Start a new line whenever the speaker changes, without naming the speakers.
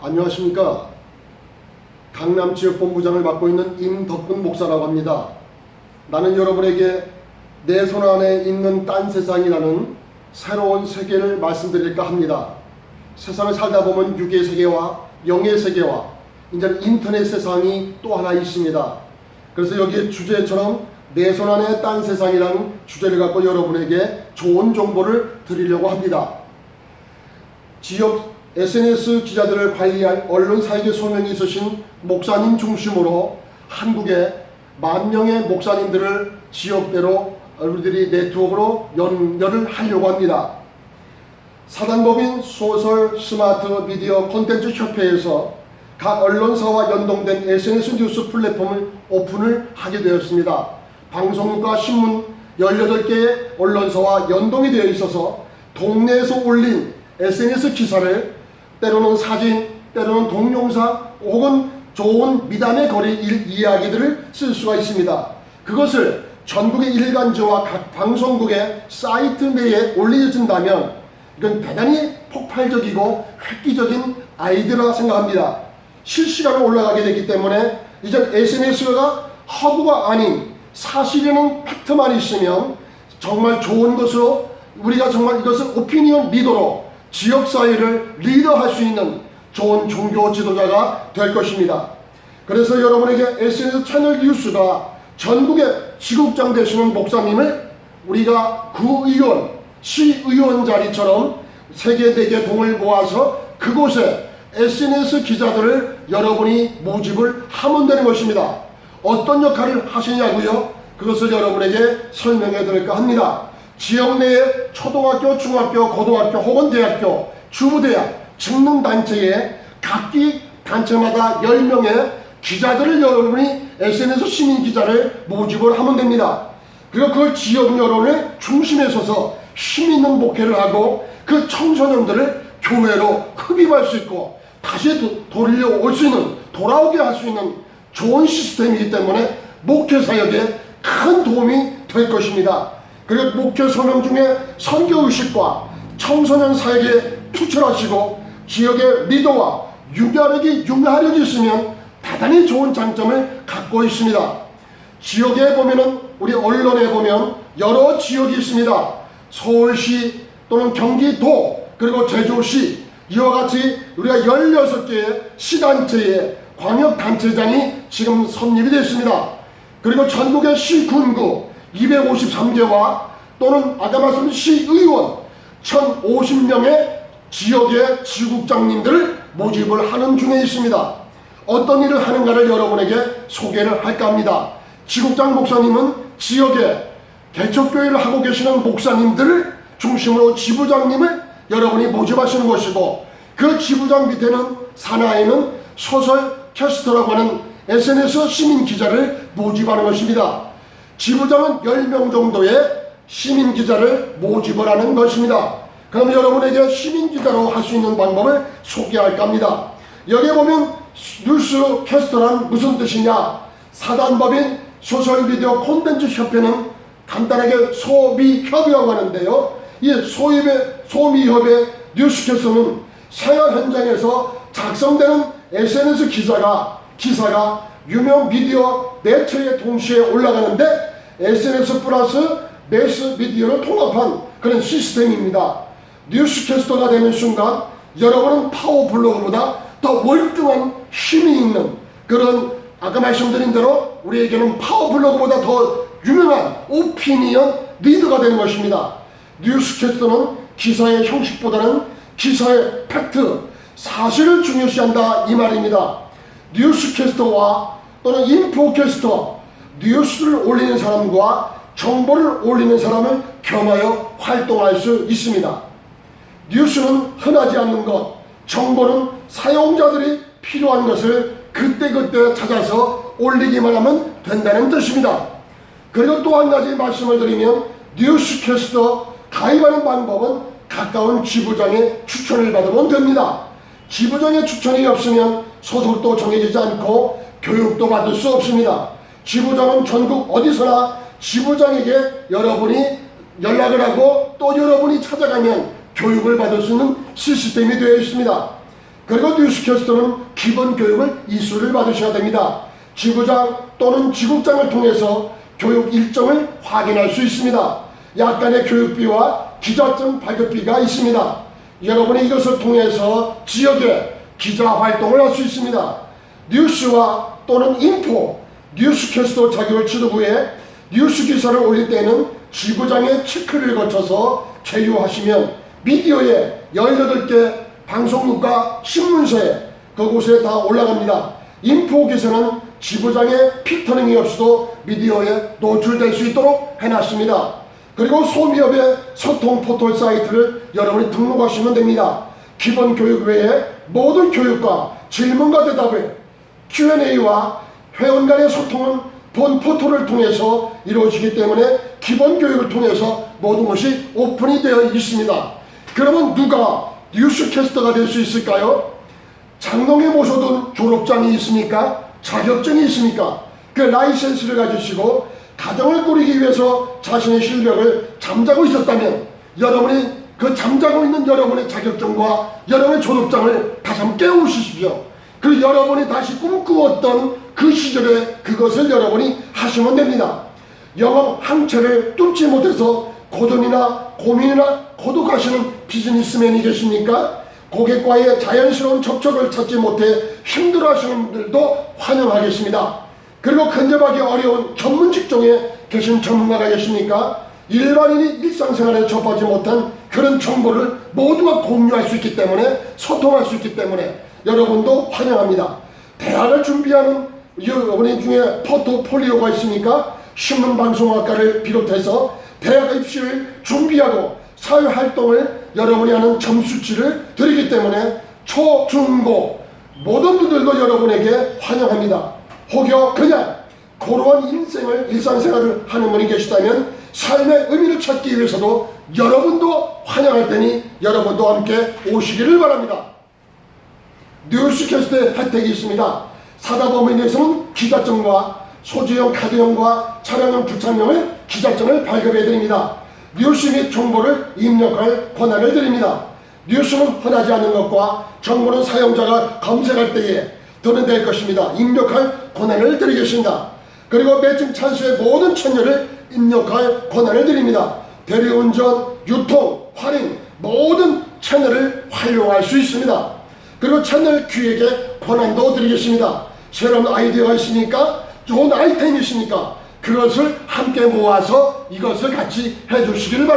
안녕하십니까. 강남 지역 본부장을 맡고 있는 임덕근 목사라고 합니다. 나는 여러분에게 내 손 안에 있는 딴 세상이라는 새로운 세계를 말씀드릴까 합니다. 세상을 살다 보면 육의 세계와 영의 세계와 이제 인터넷 세상이 또 하나 있습니다. 그래서 여기에 주제처럼 내 손 안에 딴 세상이라는 주제를 갖고 여러분에게 좋은 정보를 드리려고 합니다. 지역 SNS 기자들을 관리할 언론사에게 소명이 있으신 목사님 중심으로 한국의 만 명의 목사님들을 지역대로 우리들이 네트워크로 연결을 하려고 합니다. 사단법인 소설 스마트 미디어 콘텐츠 협회에서 각 언론사와 연동된 SNS 뉴스 플랫폼을 오픈을 하게 되었습니다. 방송국과 신문 18개의 언론사와 연동이 되어 있어서 동네에서 올린 SNS 기사를 때로는 사진, 때로는 동영상 혹은 좋은 미담의 거리 일, 이야기들을 쓸 수가 있습니다. 그것을 전국의 일간지와 각 방송국의 사이트 내에 올려진다면 이건 대단히 폭발적이고 획기적인 아이디어라 생각합니다. 실시간으로 올라가게 되기 때문에 이전 SNS가 허구가 아닌 사실이라는 팩트만 있으면 정말 좋은 것으로 우리가 정말 이것을 오피니언 리더로 지역사회를 리더할 수 있는 좋은 종교 지도자가 될 것입니다. 그래서 여러분에게 SNS 채널 뉴스가 전국의 지국장 되시는 목사님을 우리가 구의원, 시의원 자리처럼 세계 대개 동을 모아서 그곳에 SNS 기자들을 여러분이 모집을 하면 되는 것입니다. 어떤 역할을 하시냐고요? 그것을 여러분에게 설명해 드릴까 합니다. 지역 내에 초등학교, 중학교, 고등학교 혹은 대학교, 주부대학, 직능단체에 각기 단체마다 10명의 기자들을 여러분이 SNS 시민 기자를 모집을 하면 됩니다. 그리고 그 지역 여론의 중심에 서서 힘 있는 목회를 하고 그 청소년들을 교회로 흡입할 수 있고 다시 도- 돌려올 수 있는 돌아오게 할 수 있는 좋은 시스템이기 때문에 목회 사역에 큰 도움이 될 것입니다. 그리고 목회 소명 중에 선교 의식과 청소년 사역에 투철하시고 지역의 리더와 유가력이 융화력이 있으면 대단히 좋은 장점을 갖고 있습니다. 지역에 보면은 우리 언론에 보면 여러 지역이 있습니다. 서울시 또는 경기도 그리고 제주시 이와 같이 우리가 16개의 시단체의 광역단체장이 지금 성립이 됐습니다. 그리고 전국의 시군구 253개와 또는 말씀드린 시의원 1050명의 지역의 지국장님들을 모집을 하는 중에 있습니다. 어떤 일을 하는가를 여러분에게 소개를 할까 합니다. 지국장 목사님은 지역에 개척교회를 하고 계시는 목사님들을 중심으로 지부장님을 여러분이 모집하시는 것이고 그 지부장 밑에는 산하에는 소설 캐스터라고 하는 SNS 시민 기자를 모집하는 것입니다. 지부장은 10명 정도의 시민 기자를 모집을 하는 것입니다. 그럼 여러분에게 시민 기자로 할 수 있는 방법을 소개할까 합니다. 여기 보면 뉴스 캐스터란 무슨 뜻이냐? 사단법인 소셜미디어 콘텐츠 협회는 간단하게 소미협이라고 하는데요. 이 소입의 소미협의 뉴스캐스터는 생활 현장에서 작성되는 SNS 기사가 기사가 유명 미디어 매체에 동시에 올라가는데 SNS 플러스 매스 미디어를 통합한 그런 시스템입니다. 뉴스캐스터가 되는 순간 여러분은 파워블로그보다 더 월등한 힘이 있는 그런 아까 말씀드린 대로 우리에게는 파워블로그보다 더 유명한 오피니언 리더가 되는 것입니다. 뉴스캐스터는 기사의 형식보다는 기사의 팩트, 사실을 중요시한다 이 말입니다. 뉴스캐스터와 또는 인포캐스터, 뉴스를 올리는 사람과 정보를 올리는 사람을 겸하여 활동할 수 있습니다. 뉴스는 흔하지 않는 것, 정보는 사용자들이 필요한 것을 그때그때 찾아서 올리기만 하면 된다는 뜻입니다. 그리고 또 한 가지 말씀을 드리면 뉴스캐스터 가입하는 방법은 가까운 지부장의 추천을 받으면 됩니다. 지부장의 추천이 없으면 소속도 정해지지 않고 교육도 받을 수 없습니다. 지부장은 전국 어디서나 지부장에게 여러분이 연락을 하고 또 여러분이 찾아가면 교육을 받을 수 있는 시스템이 되어 있습니다. 그리고 뉴스캐스터는 기본 교육을 이수를 받으셔야 됩니다. 지구장 또는 지국장을 통해서 교육 일정을 확인할 수 있습니다. 약간의 교육비와 기자증 발급비가 있습니다. 여러분이 이것을 통해서 지역에 기자 활동을 할 수 있습니다. 뉴스와 또는 인포, 뉴스캐스터 자격을 취득 후에 뉴스 기사를 올릴 때는 지구장의 체크를 거쳐서 제휴하시면 미디어에 18개 방송국과 신문사에 그곳에 다 올라갑니다. 인포 기사는 지구장에 피터링이 없이도 미디어에 노출될 수 있도록 해놨습니다. 그리고 소미업의 소통 포털 사이트를 여러분이 등록하시면 됩니다. 기본 교육 외에 모든 교육과 질문과 대답을 Q&A와 회원 간의 소통은 본 포털을 통해서 이루어지기 때문에 기본 교육을 통해서 모든 것이 오픈이 되어 있습니다. 그러면 누가 뉴스캐스터가 될 수 있을까요? 장롱에 모셔둔 졸업장이 있습니까? 자격증이 있습니까? 그 라이센스를 가지시고 가정을 꾸리기 위해서 자신의 실력을 잠자고 있었다면 여러분이 그 잠자고 있는 여러분의 자격증과 여러분의 졸업장을 다시 한번 깨우시십시오. 그 여러분이 다시 꿈꾸었던 그 시절에 그것을 여러분이 하시면 됩니다. 영업 한 채를 뚫지 못해서 고전이나 고민이나 고독하시는 비즈니스맨이 계십니까? 고객과의 자연스러운 접촉을 찾지 못해 힘들어하시는 분들도 환영하겠습니다. 그리고 근접하기 어려운 전문 직종에 계신 전문가가 계십니까? 일반인이 일상생활에 접하지 못한 그런 정보를 모두가 공유할 수 있기 때문에 소통할 수 있기 때문에 여러분도 환영합니다. 대학을 준비하는 여러분 중에 포트폴리오가 있으니까 신문방송학과를 비롯해서 대학 입시를 준비하고 사회활동을 여러분이 하는 점수치를 드리기 때문에 초, 중, 고 모든 분들도 여러분에게 환영합니다. 혹여 그냥 고루한 인생을 일상생활을 하는 분이 계시다면 삶의 의미를 찾기 위해서도 여러분도 환영할 테니 여러분도 함께 오시기를 바랍니다. 뉴스캐스트의 혜택이 있습니다. 사다법인에서는 기자증과 소지용 카드형과 차량용 부착용을 기자증을 발급해 드립니다. 뉴스 및 정보를 입력할 권한을 드립니다. 뉴스는 흔하지 않은 것과 정보는 사용자가 검색할 때에 될 것입니다. 입력할 권한을 드리겠습니다. 그리고 매칭 찬스의 모든 채널을 입력할 권한을 드립니다. 대리운전, 유통, 할인 모든 채널을 활용할 수 있습니다. 그리고 채널 기획에 권한도 드리겠습니다. 새로운 아이디어가 있으니까 좋은 아이템이 있으니까 그것을 함께 모아서 이것을 같이 해주시기를 바랍니다.